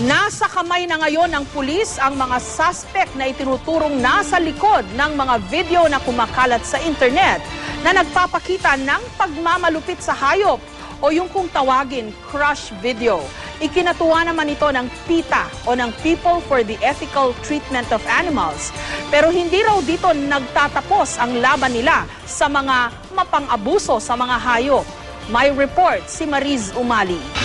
Nasa kamay na ngayon ng pulis ang mga suspect na itinuturong nasa likod ng mga video na kumakalat sa internet na nagpapakita ng pagmamalupit sa hayop o yung kung tawagin crush video. Ikinatuwa naman ito ng PETA o ng People for the Ethical Treatment of Animals. Pero hindi raw dito nagtatapos ang laban nila sa mga mapang-abuso sa mga hayop. May report si Mariz Umali.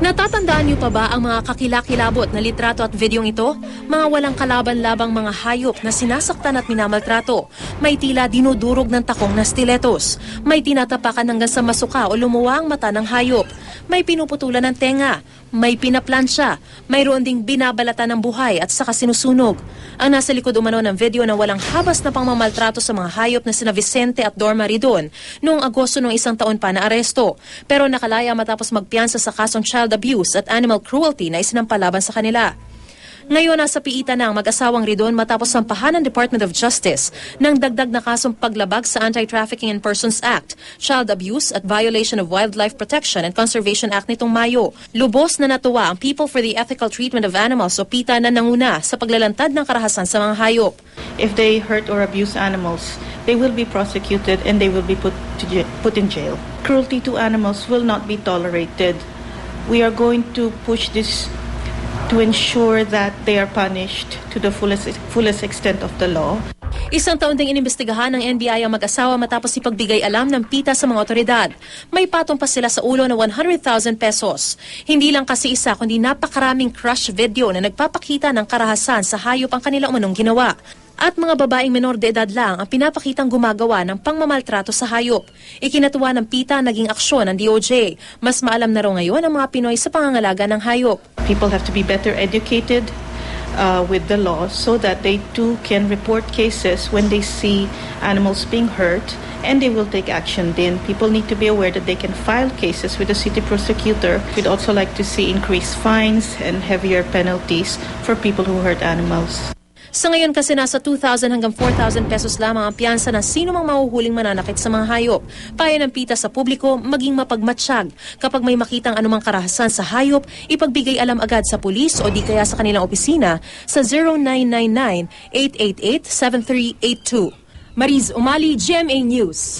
Natatandaan niyo pa ba ang mga kakilakilabot na litrato at videong ito? Mga walang kalaban-labang mga hayop na sinasaktan at minamaltrato. May tila dinudurog ng takong na stiletos. May tinatapakan hanggang sa masuka o lumuwa ang mata ng hayop. May pinuputulan ng tenga. May pinaplansya. Mayroon ding binabalata ng buhay at saka sinusunog. Ang nasa likod umano ng video na walang habas na pangmamaltrato sa mga hayop na sina Vicente at Dorma Ridon noong Agosto ng isang taon pa na aresto. Pero nakalaya matapos magpiyansa sa kasong child abuse at animal cruelty na isinampalaban sa kanila. Ngayon nasa piita na ang mag-asawang Ridon matapos sampahan ng Department of Justice ng dagdag na kasong paglabag sa Anti-Trafficking in Persons Act, Child Abuse at Violation of Wildlife Protection and Conservation Act nitong Mayo. Lubos na natuwa ang People for the Ethical Treatment of Animals o PETA na nanguna sa paglalantad ng karahasan sa mga hayop. If they hurt or abuse animals, they will be prosecuted and they will be put, to put in jail. Cruelty to animals will not be tolerated. We are going to push this to ensure that they are punished to the fullest, fullest extent of the law. Isang taon ding inimbestigahan ng NBI ang mag-asawa matapos ipagbigay alam ng PITA sa mga otoridad. May patong pa sila sa ulo na 100,000 pesos. Hindi lang kasi isa kundi napakaraming crush video na nagpapakita ng karahasan sa hayop ang kanila umanong ginawa. At mga babaeng menor de edad lang ang pinapakitang gumagawa ng pangmamaltrato sa hayop. Ikinatuwa ng PITA naging aksyon ng DOJ. Mas maalam na raw ngayon ang mga Pinoy sa pangangalaga ng hayop. People have to be better educated uh, with the law so that they too can report cases when they see animals being hurt and they will take action then. People need to be aware that they can file cases with the city prosecutor. We'd also like to see increased fines and heavier penalties for people who hurt animals. Sa ngayon kasi nasa 2,000 hanggang 4,000 pesos lamang ang piyansa ng sino mang mahuhuling mananakit sa mga hayop. Payo ng pita sa publiko maging mapagmatsyag. Kapag may makitang anumang karahasan sa hayop, ipagbigay alam agad sa pulis o di kaya sa kanilang opisina sa 0999-888-7382. Mariz Umali, GMA News.